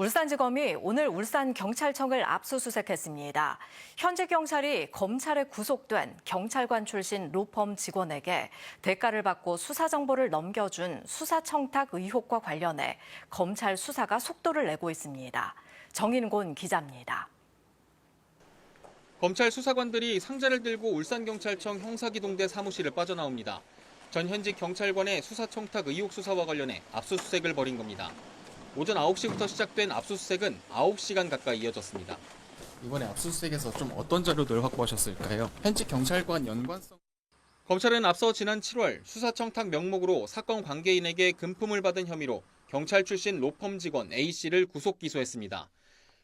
울산지검이 오늘 울산경찰청을 압수수색했습니다. 현재 경찰이 검찰에 구속된 경찰관 출신 로펌 직원에게 대가를 받고 수사 정보를 넘겨준 수사청탁 의혹과 관련해 검찰 수사가 속도를 내고 있습니다. 정인곤 기자입니다. 검찰 수사관들이 상자를 들고 울산경찰청 형사기동대 사무실을 빠져나옵니다. 전 현직 경찰관의 수사청탁 의혹 수사와 관련해 압수수색을 벌인 겁니다. 오전 9시부터 시작된 압수수색은 9시간 가까이 이어졌습니다. 이번에 압수수색에서 좀 어떤 자료들 확보하셨을까요? 현직 경찰관 연관성 검찰은 앞서 지난 7월 수사청탁 명목으로 사건 관계인에게 금품을 받은 혐의로 경찰 출신 로펌 직원 A씨를 구속 기소했습니다.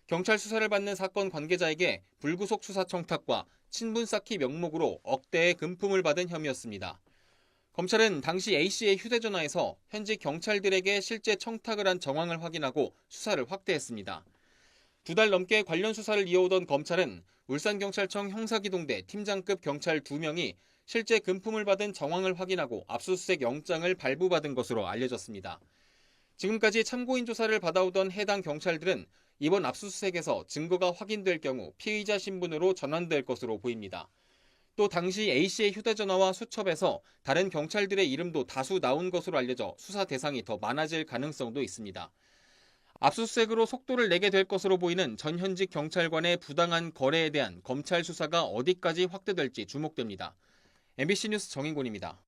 경찰 수사를 받는 사건 관계자에게 불구속 수사청탁과 친분 쌓기 명목으로 억대의 금품을 받은 혐의였습니다. 검찰은 당시 A씨의 휴대전화에서 현직 경찰들에게 실제 청탁을 한 정황을 확인하고 수사를 확대했습니다. 두 달 넘게 관련 수사를 이어오던 검찰은 울산경찰청 형사기동대 팀장급 경찰 2명이 실제 금품을 받은 정황을 확인하고 압수수색 영장을 발부받은 것으로 알려졌습니다. 지금까지 참고인 조사를 받아오던 해당 경찰들은 이번 압수수색에서 증거가 확인될 경우 피의자 신분으로 전환될 것으로 보입니다. 또 당시 A씨의 휴대전화와 수첩에서 다른 경찰들의 이름도 다수 나온 것으로 알려져 수사 대상이 더 많아질 가능성도 있습니다. 압수수색으로 속도를 내게 될 것으로 보이는 전 현직 경찰관의 부당한 거래에 대한 검찰 수사가 어디까지 확대될지 주목됩니다. MBC 뉴스 정인곤입니다.